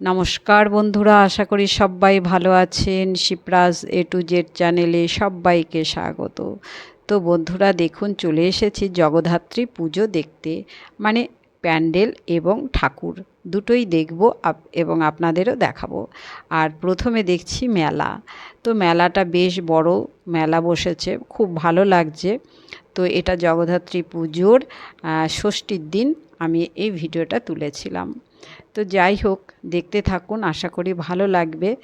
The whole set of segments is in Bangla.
নমস্কার বন্ধুরা, আশা করি সবাই ভালো আছেন। শিবরাজ এ টু জেড চ্যানেলে সবাইকে স্বাগত। তো বন্ধুরা, দেখুন, চলে এসেছি জগদ্ধাত্রী পুজো দেখতে মানে প্যান্ডেল এবং ঠাকুর। দুটোই দেখব এবং আপনাদেরও দেখাবো। আর প্রথমে দেখছি মেলা। তো মেলাটা বেশ বড়, মেলা বসেছে, খুব ভালো লাগছে। তো এটা জগদ্ধাত্রী পুজোর ষষ্ঠীর দিন আমি এই ভিডিওটা তুলেছিলাম। তো যাই হোক, দেখতে থাকুন, আশা করি ভালো লাগবে।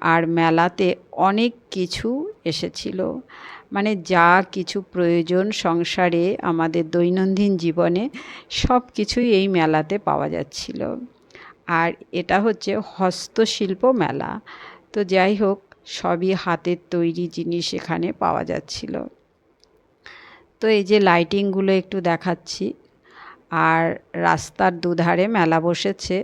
আর মেলাতে অনেক কিছু এসেছিল। মানে যা কিছু প্রয়োজন সংসারে, আমাদের দৈনন্দিন জীবনে সব কিছুই এই মেলাতে পাওয়া যাচ্ছিল। আর এটা হচ্ছে হস্তশিল্প মেলা। তো যাই হোক, সবই হাতের তৈরি জিনিস এখানে পাওয়া যাচ্ছিল। তো এই যে লাইটিংগুলো একটু দেখাচ্ছি। আর রাস্তার দুধারে মেলা বসেছে।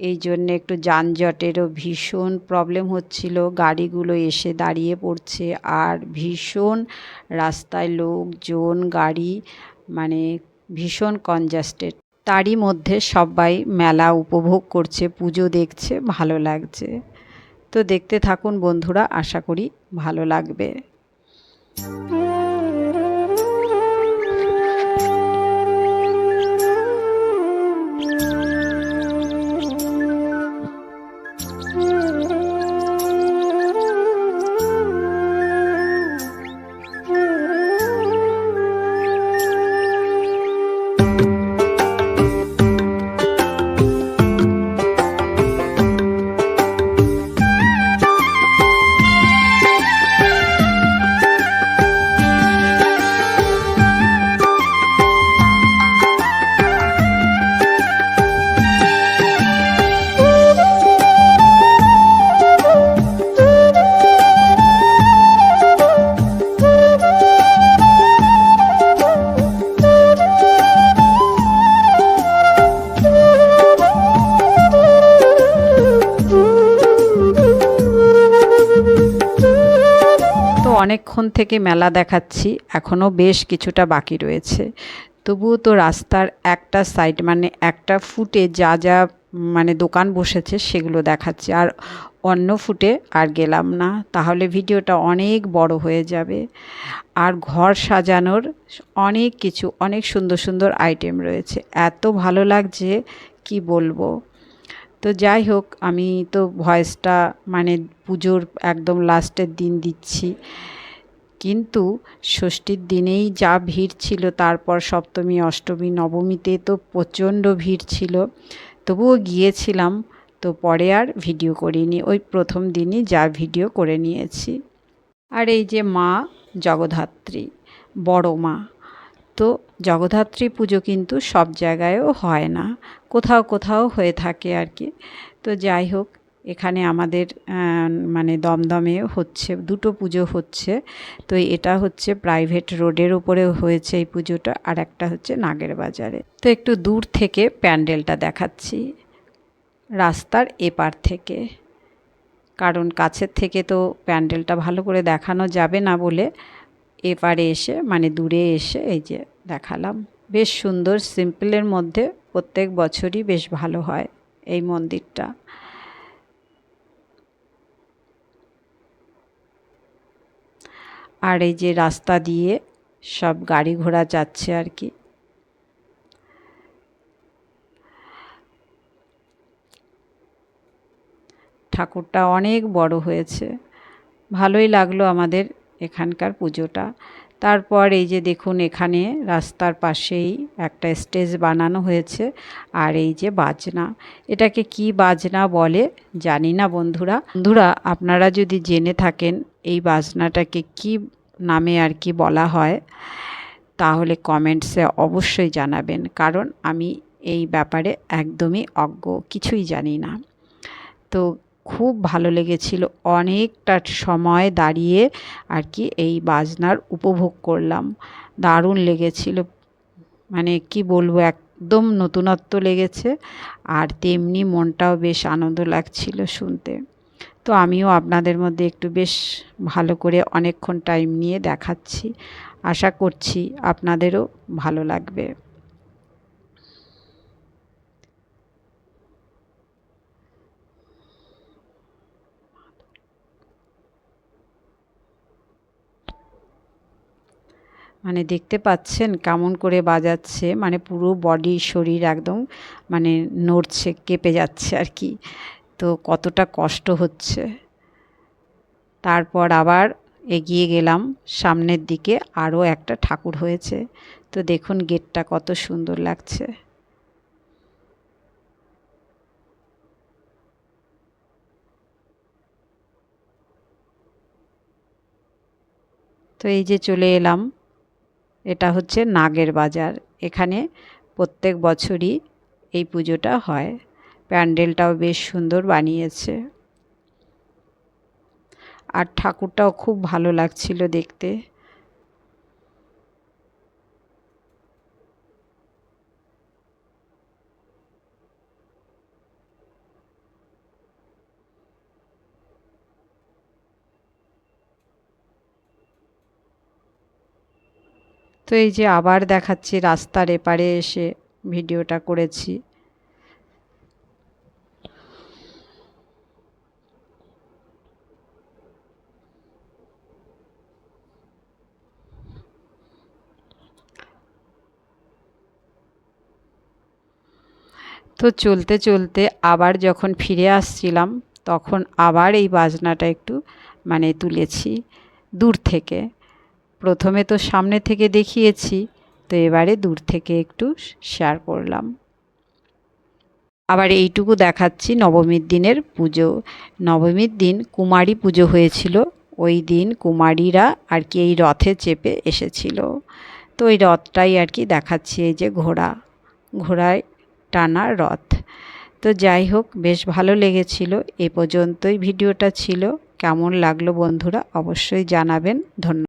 এই জন্যে একটু যানজটেরও ভীষণ প্রবলেম হচ্ছিল। গাড়িগুলো এসে দাঁড়িয়ে পড়ছে আর ভীষণ রাস্তায় লোকজন, গাড়ি মানে ভীষণ কনজাস্টেড তারই মধ্যে সবাই মেলা উপভোগ করছে, পুজো দেখছে, ভালো লাগছে। তো দেখতে থাকুন বন্ধুরা, আশা করি ভালো লাগবে। অনেকক্ষণ থেকে মেলা দেখাচ্ছি, এখনও বেশ কিছুটা বাকি রয়েছে। তবুও তো রাস্তার একটা সাইড মানে একটা ফুটে যা যা মানে দোকান বসেছে সেগুলো দেখাচ্ছি। আর অন্য ফুটে আর গেলাম না, তাহলে ভিডিওটা অনেক বড় হয়ে যাবে। আর ঘর সাজানোর অনেক কিছু, অনেক সুন্দর সুন্দর আইটেম রয়েছে। এত ভালো লাগছে, কি বলব? তো যাই হোক, আমি তো ভয়েসটা মানে পুজোর একদম লাস্টের দিন দিচ্ছি। কিন্তু ষষ্ঠীর দিনেই যা ভিড় ছিল, তারপর সপ্তমী, অষ্টমী, নবমীতে তো প্রচণ্ড ভিড় ছিল। তবুও গিয়েছিলাম, তো পরে আর ভিডিও করিনি। ওই প্রথম দিনই যা ভিডিও করে নিয়েছি। আর এই যে মা, জগদ্ধাত্রী, বড় মা তো জগদ্ধাত্রী পুজো কিন্তু সব জায়গায়ও হয় না। কোথাও কোথাও হয়ে থাকে আর কি। তো যাই হোক, এখানে আমাদের মানে দমদমে হচ্ছে, দুটো পুজো হচ্ছে। তো এটা হচ্ছে প্রাইভেট রোডের উপরে হয়েছে এই পুজোটা, আর একটা হচ্ছে নাগের বাজারে। তো একটু দূর থেকে প্যান্ডেলটা দেখাচ্ছি, রাস্তার এপার থেকে। কারণ কাছের থেকে তো প্যান্ডেলটা ভালো করে দেখানো যাবে না বলে এপারে এসে মানে দূরে এসে এই যে দেখালাম। বেশ সুন্দর সিম্পলের মধ্যে প্রত্যেক বছরই বেশ ভালো হয় এই মন্দিরটা। আর এই যে রাস্তা দিয়ে সব গাড়ি ঘোড়া যাচ্ছে আর কি। ঠাকুরটা অনেক বড় হয়েছে। ভালোই লাগল আমাদের এখানকার পুজোটা। তারপর এই যে দেখুন এখানে রাস্তার পাশেই একটা স্টেজ বানানো হয়েছে আর এই যে বাজনা। এটাকে কি বাজনা বলে জানি না বন্ধুরা। বন্ধুরা, আপনারা যদি জেনে থাকেন এই বাজনাটাকে কি নামে আর কি বলা হয়, তাহলে কমেন্টসে অবশ্যই জানাবেন, কারণ আমি এই ব্যাপারে একদমই অজ্ঞ, কিছুই জানি না। তো খুব ভালো লেগেছিল। অনেকটা সময় দাঁড়িয়ে আর কি এই বাজনার উপভোগ করলাম। দারুণ লেগেছিল। মানে কি বলব, একদম নতুনত্ব লেগেছে আর তেমনি মনটাও বেশ আনন্দ লাগছিল শুনতে। তো আমিও আপনাদের মধ্যে একটু বেশ ভালো করে অনেকক্ষণ টাইম নিয়ে দেখাচ্ছি। আশা করছি আপনাদেরও ভালো লাগবে। মানে দেখতে পাচ্ছেন কেমন করে বাজাচ্ছে মানে পুরো বডি শরীর একদম মানে নড়ছে, কেঁপে যাচ্ছে আর কি। তো কতটা কষ্ট হচ্ছে। তারপর আবার এগিয়ে গেলাম, সামনের দিকে আরও একটা ঠাকুর হয়েছে। তো দেখুন গেটটা কত সুন্দর লাগছে। তো এই যে চলে এলাম। এটা হচ্ছে নাগের বাজার। এখানে প্রত্যেক বছরই এই পুজোটা হয়। প্যান্ডেলটাও বেশ সুন্দর বানিয়েছে। আর ঠাকুরটাও খুব ভালো লাগছিল দেখতে। তো এই যে আবার দেখাচ্ছি রাস্তার এপারে এসে ভিডিওটা করেছি। তো চলতে চলতে আবার যখন ফিরে আসছিলাম, তখন আবার এই বাজনাটা একটু মানে তুলেছি দূর থেকে। প্রথমে তো সামনে থেকে দেখিয়েছি, তো এবারে দূর থেকে একটু শেয়ার করলাম। আবার এইটুকু দেখাচ্ছি, নবমীর দিনের পুজো। নবমীর দিন কুমারী পুজো হয়েছিল, ওই দিন কুমারীরা আর কি এই রথে চেপে এসেছিল। তো ওই রথটাই আর কি দেখাচ্ছি, এই যে ঘোড়া, ঘোড়ায় টানা রথ। তো যাই হোক, বেশ ভালো লেগেছিল, এ পর্যন্তই ভিডিওটা ছিল। কেমন লাগল বন্ধুরা, অবশ্যই জানাবেন। ধন্যবাদ।